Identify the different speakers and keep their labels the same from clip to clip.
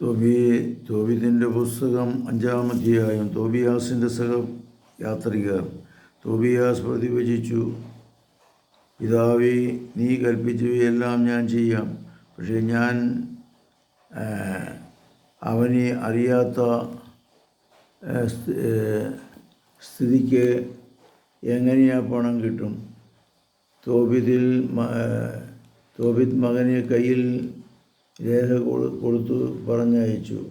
Speaker 1: തോബി തോബിതിന്റെ പുസ്തകം അഞ്ചാം അധ്യായം തോബിയാസിന്റെ സഹ യാത്രികർ. തോബിയാസ് പ്രതിവചിച്ചു പിതാവി നീ കൽപ്പിച്ചവയെല്ലാം ഞാൻ ചെയ്യാം. പക്ഷേ ഞാൻ അവനെ അറിയാത്ത സ്ഥിതിക്ക് എങ്ങനെയാ പണം കിട്ടും? തോബിതിൽ തോബിത് മകനെ കയ്യിൽ രേഖ കൊടു- കൊടുത്തു പറഞ്ഞയച്ചു.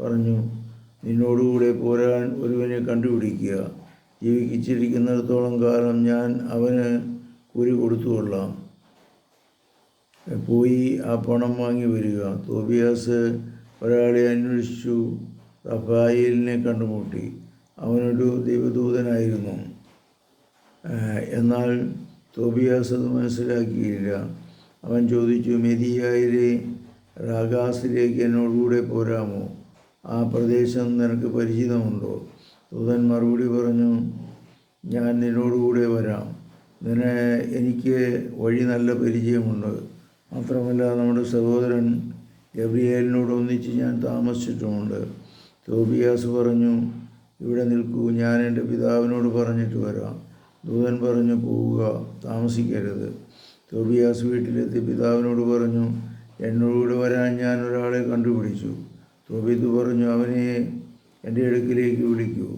Speaker 1: പറഞ്ഞു നിന്നോടുകൂടെ പോരാൻ ഒരുവനെ കണ്ടുപിടിക്കുക. ജീവിച്ചിരിക്കുന്നിടത്തോളം കാലം ഞാൻ അവന് കുരി കൊടുത്തുകൊള്ളാം. പോയി ആ പണം വാങ്ങി വരിക. തോബിയാസ് ഒരാളെ അന്വേഷിച്ചു. റഫായിലിനെ കണ്ടുമുട്ടി. അവനൊരു ദൈവദൂതനായിരുന്നു. എന്നാൽ തോബിയാസ് അത് മനസ്സിലാക്കിയില്ല. അവൻ ചോദിച്ചു മെതിയായിലെ റാഗാസിലേക്ക് എന്നോടുകൂടെ പോരാമോ? ആ പ്രദേശം നിനക്ക് പരിചിതമുണ്ടോ? ദൂതൻ മറുപടി പറഞ്ഞു ഞാൻ നിന്നോടുകൂടെ വരാം. നിന്നെ എനിക്ക് വഴി നല്ല പരിചയമുണ്ട്. മാത്രമല്ല നമ്മുടെ സഹോദരൻ ഗബ്രിയേലിനോട് ഒന്നിച്ച് ഞാൻ താമസിച്ചിട്ടുമുണ്ട്. തോബിയാസ് പറഞ്ഞു ഇവിടെ നിൽക്കൂ. ഞാൻ എന്റെ പിതാവിനോട് പറഞ്ഞിട്ട് വരാം. ദൂതൻ പറഞ്ഞു പോവുക. താമസിക്കരുത്. തോബിയാസ് വീട്ടിലെത്തി പിതാവിനോട് പറഞ്ഞു എന്നോട് വരാൻ ഞാൻ ഒരാളെ കണ്ടുപിടിച്ചു. തോബിത്ത് പറഞ്ഞു അവനെ എന്റെ അടുക്കിലേക്ക് വിളിക്കൂ.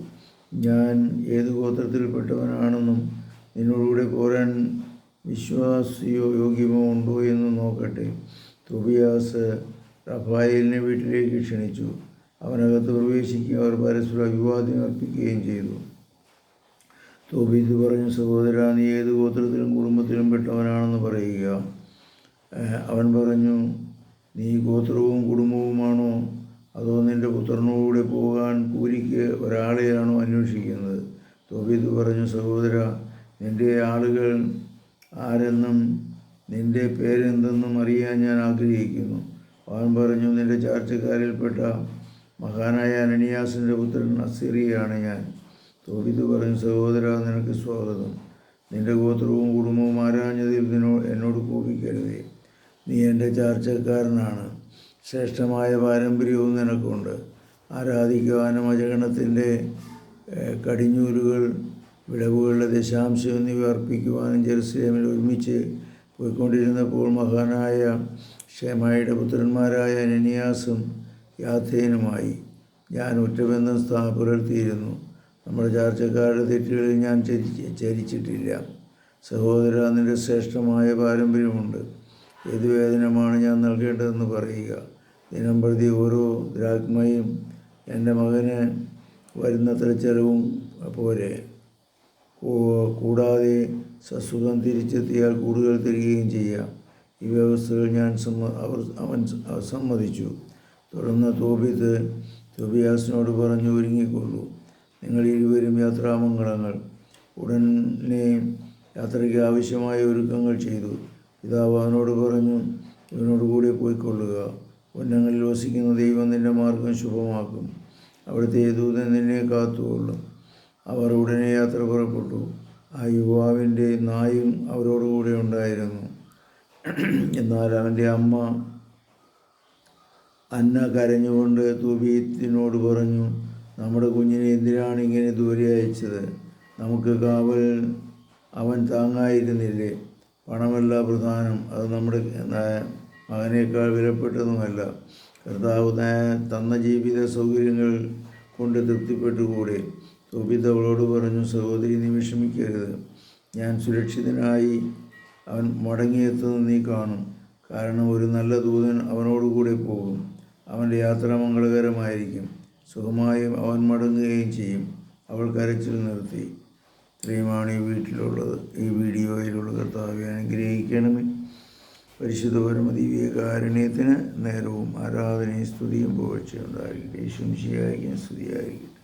Speaker 1: ഞാൻ ഏത് ഗോത്രത്തിൽപ്പെട്ടവനാണെന്നും നിന്നോടുകൂടെ പോരാൻ വിശ്വാസിയോ യോഗ്യമോ ഉണ്ടോ എന്ന് നോക്കട്ടെ. തോബിയാസ് റഫായേലിനെ വീട്ടിലേക്ക് ക്ഷണിച്ചു. അവനകത്ത് പ്രവേശിക്കുകയും അവർ പരസ്പരം അഭിവാദ്യം അർപ്പിക്കുകയും ചെയ്തു. തോബീത്ത് പറഞ്ഞു സഹോദര നീ ഏത് ഗോത്രത്തിലും കുടുംബത്തിലും പെട്ടവനാണെന്ന് പറയുക. അവൻ പറഞ്ഞു നീ ഗോത്രവും കുടുംബവുമാണോ? അതോ നിന്റെ പുത്രനോടുകൂടെ പോകാൻ കൂലിക്ക് ഒരാളെയാണോ അന്വേഷിക്കുന്നത്? തോബീത്ത് പറഞ്ഞു സഹോദര നിന്റെ ആളുകൾ ആരെന്നും നിന്റെ പേരെന്തെന്നും അറിയാൻ ഞാൻ ആഗ്രഹിക്കുന്നു. അവൻ പറഞ്ഞു നിന്റെ ചാർച്ചക്കാരിൽപ്പെട്ട മഹാനായ അനനിയാസിന്റെ പുത്രൻ അസിറിയാണ് ഞാൻ. തോബിത് പറഞ്ഞു സഹോദര നിനക്ക് സ്വാഗതം. നിന്റെ ഗോത്രവും കുടുംബവും ആരാഞ്ഞതിൽ നിന്നോ എന്നോട് കോപിക്കരുതേ. നീ എന്റെ ചാർച്ചക്കാരനാണ്. ശ്രേഷ്ഠമായ പാരമ്പര്യവും നിനക്കുണ്ട്. ആരാധിക്കുവാനും അജഗണത്തിന്റെ കടിഞ്ഞൂലുകൾ വിളവുകളുടെ ദശാംശം എന്നിവ അർപ്പിക്കുവാനും ജെറുസലേമിൽ ഒരുമിച്ച് പോയിക്കൊണ്ടിരുന്നപ്പോൾ മഹാനായ ഷെമായിയുടെ പുത്രന്മാരായ അനനിയാസും യാഥേനുമായി ഞാൻ ഉറ്റബന്ധം സ്ഥാ പുലർത്തിയിരുന്നു നമ്മുടെ ചാർച്ചക്കാരുടെ തെറ്റുകളിൽ ഞാൻ ചരിച്ച് ചരിച്ചിട്ടില്ല. സഹോദര നിന്റെ ശ്രേഷ്ഠമായ പാരമ്പര്യമുണ്ട്. ഏത് വേദനമാണ് ഞാൻ നൽകേണ്ടതെന്ന് പറയുക. ദിനം പ്രതി ഓരോ ദ്രാഗ്മയും എന്റെ മകന് വരുന്നത്ര ചെലവും പോലെ കൂടാതെ സസുഖം തിരിച്ചെത്തിയാൽ കൂടുതൽ തരികയും ചെയ്യാം. ഈ വ്യവസ്ഥകൾ ഞാൻ സമ്മ അവർ അവൻ സമ്മതിച്ചു. തുടർന്ന് തോബിത്ത് തോബിയാസിനോട് പറഞ്ഞു ഒരുങ്ങിക്കൊള്ളൂ. നിങ്ങൾ ഇരുവരും യാത്രാമംഗളങ്ങൾ. ഉടനെ യാത്രയ്ക്ക് ആവശ്യമായ ഒരുക്കങ്ങൾ ചെയ്തു. പിതാവ് അവനോട് പറഞ്ഞു ഇവനോട് കൂടെ പോയിക്കൊള്ളുക. ഉന്നങ്ങളിൽ വസിക്കുന്ന ദൈവം നിന്റെ മാർഗം ശുഭമാക്കും. അവിടുത്തെ ദൂതൻ നിന്നെ കാത്തുകൊള്ളും. അവർ ഉടനെ യാത്ര പുറപ്പെട്ടു. ആ യുവാവിന്റെ നായും അവരോടുകൂടെ ഉണ്ടായിരുന്നു. എന്നാൽ അവന്റെ അമ്മ അന്ന കരഞ്ഞുകൊണ്ട് തുബീത്തിനോട് പറഞ്ഞു നമ്മുടെ കുഞ്ഞിനെ എന്തിനാണ് ഇങ്ങനെ ദൂരെ അയച്ചത്? നമുക്ക് കാവൽ അവൻ താങ്ങായിരുന്നില്ലേ? പണമല്ല പ്രധാനം. അത് നമ്മുടെ മകനേക്കാൾ വിലപ്പെട്ടതുമല്ല. കർത്താവ് തന്ന ജീവിത സൗകര്യങ്ങൾ കൊണ്ട് തൃപ്തിപ്പെട്ടുകൂടെ. തോബിത്ത് അവളോട് പറഞ്ഞു സഹോദരി നീ വിഷമിക്കരുത്. ഞാൻ സുരക്ഷിതനായി അവൻ മടങ്ങിയെത്തുന്നത് നീ കാണും. കാരണം ഒരു നല്ല ദൂതൻ അവനോടുകൂടെ പോകും. അവന്റെ യാത്ര മംഗളകരമായിരിക്കും. സുഖമായും അവൻ മടങ്ങുകയും ചെയ്യും. അവൾ കരച്ചിൽ നിർത്തി. ഇത്രയുമാണ് ഈ വീട്ടിലുള്ളത്. ഈ വീഡിയോയിലുള്ള കർത്താവെ അനുഗ്രഹിക്കണമേ. പരിശുദ്ധ പരമദിവ്യകാരുണ്യത്തിന് നേരവും ആരാധനയും സ്തുതിയും പുകഴ്ചയുണ്ടായിരിക്കും ശുംശിയായിരിക്കും സ്തുതിയായിരിക്കട്ടെ. സ്തുതിയായിരിക്കും